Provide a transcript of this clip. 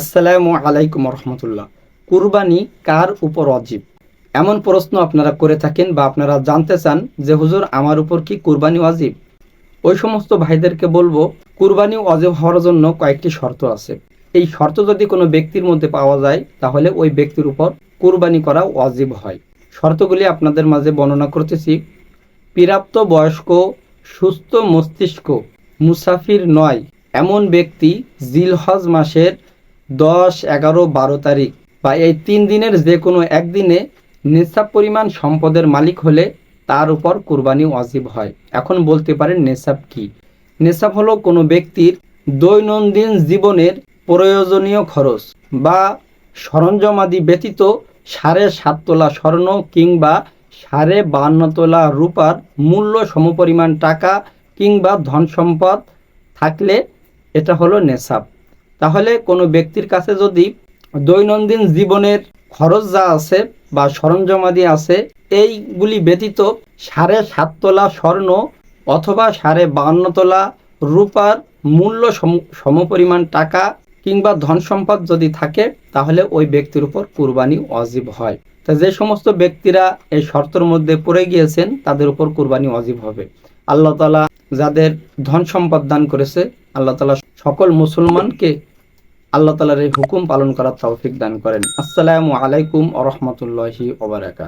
আসসালামু আলাইকুম রহমতুল্লাহ কুরবানি কার উপর অজীব? এমন প্রশ্ন আপনারা করে থাকেন বা আপনারা জানতে চান যে হুজুর, আমার উপর কি কুরবানি অজীব? ওই সমস্ত ভাইদেরকে বলব, কুরবানি অজীব হওয়ার জন্য কয়েকটি শর্ত আছে। এই শর্ত যদি কোনো ব্যক্তির মধ্যে পাওয়া যায়, তাহলে ওই ব্যক্তির উপর কুরবানি করা অজীব হয়। শর্তগুলি আপনাদের মাঝে বর্ণনা করতেছি। প্রাপ্ত বয়স্ক, সুস্থ মস্তিষ্ক, মুসাফির নয়, এমন ব্যক্তি জিলহজ মাসের দশ, এগারো, বারো তারিখ বা এই তিন দিনের যে কোনো একদিনে নেশাব পরিমাণ সম্পদের মালিক হলে তার উপর কুরবানি ওয়াজিব হয়। এখন বলতে পারেন নেশাব কি? নেশাব হলো কোনো ব্যক্তির দৈনন্দিন জীবনের প্রয়োজনীয় খরচ বা সরঞ্জামাদি ব্যতীত সাড়ে সাত তোলা স্বর্ণ কিংবা সাড়ে বান্ন তোলা রূপার মূল্য সমপরিমাণ টাকা কিংবা ধন সম্পদ থাকলে এটা হলো নেশাব তাহলে কোনো ব্যক্তির কাছে যদি দৈনন্দিন জীবনের খরচ যা আছে বা সরঞ্জামাদি আছে, এইগুলি ব্যতীত সাড়ে সাত তোলা স্বর্ণ অথবা সাড়ে বান্ন তোলা রূপার মূল্য সম- সমপরিমাণ টাকা কিংবা ধন সম্পদ যদি থাকে, তাহলে ওই ব্যক্তির উপর কুরবানি অজীব হয়। তা যে সমস্ত ব্যক্তিরা এই শর্তের মধ্যে পড়ে গিয়েছেন, তাদের উপর কুরবানি অজীব হবে। আল্লাহ তালা যাদের ধন সম্পদ দান করেছে, আল্লাহ তালা সকল মুসলমানকে আল্লাহ তালার এই হুকুম পালন করার তৌফিক দান করেন। আসসালামু আলাইকুম আ রহমতুল্লাহি ওবরাকাত